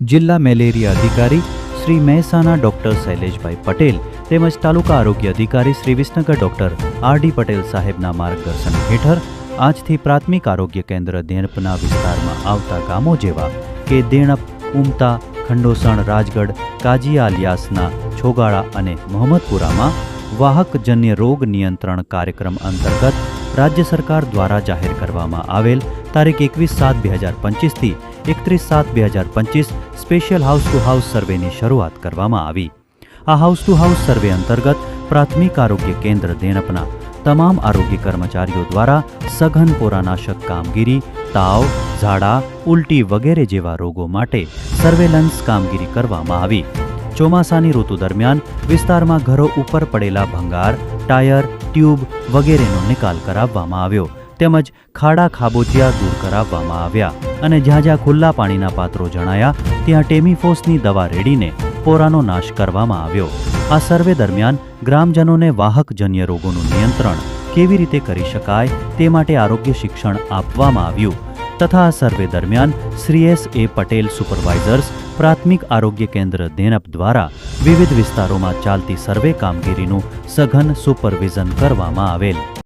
જિલ્લા મેલેરિયા અધિકારી શ્રી મહેસાણા ડોક્ટર શૈલેષભાઈ પટેલ તેમજ તાલુકા આરોગ્ય અધિકારી Shri Visnagar doctor R D Patel સાહેબના માર્ગદર્શન હેઠળ આજથી પ્રાથમિક આરોગ્ય કેન્દ્ર દેણપના વિસ્તારમાં આવતા ગામો જેવા કે દેણપ, ઉમતા, ખંડોસણ, રાજગઢ કાજીઆલિયાસના છોગાળા અને મોહમ્મદપુરામાં વાહકજન્ય રોગ નિયંત્રણ કાર્યક્રમ અંતર્ગત રાજ્ય સરકાર દ્વારા જાહેર કરવામાં આવેલ તારીખ એકવીસ સાત બે હજાર પચીસથી એકત્રીસ સાત બે હજાર પચીસ સ્પેશિયલ હાઉસ ટુ હાઉસ સર્વેની શરૂઆત કરવામાં આવી. આ હાઉસ ટુ હાઉસ સર્વે અંતર્ગત પ્રાથમિક આરોગ્ય કેન્દ્ર દેણપના તમામ આરોગ્ય કર્મચારીઓ દ્વારા સઘન પોરાનાશક કામગીરી, તાવ, ઝાડા, ઉલટી વગેરે જેવા રોગો માટે સર્વેલન્સ કામગીરી કરવામાં આવી. ચોમાસાની ઋતુ દરમિયાન વિસ્તારમાં ઘરો ઉપર પડેલા ભંગાર, ટાયર, ટ્યુબ વગેરેનો નિકાલ કરાવવામાં આવ્યો. તેમજ ખાડા ખાબોચિયા દૂર કરાવવામાં આવ્યા. અને જ્યાં જ્યાં ખુલ્લા પાણીના પાત્રો જણાયા, ત્યાં ટેમીફોસની દવા રેડીને પોરાનો નાશ કરવામાં આવ્યો. આ સર્વે દરમિયાન ગ્રામજનોને વાહકજન્ય રોગોનું નિયંત્રણ કેવી રીતે કરી શકાય તે માટે આરોગ્ય શિક્ષણ આપવામાં આવ્યું. તથા આ સર્વે દરમિયાન Shri S A Patel supervisors, પ્રાથમિક આરોગ્ય કેન્દ્ર દેનપ દ્વારા વિવિધ વિસ્તારોમાં ચાલતી સર્વે કામગીરીનું સઘન સુપરવિઝન કરવામાં આવેલ.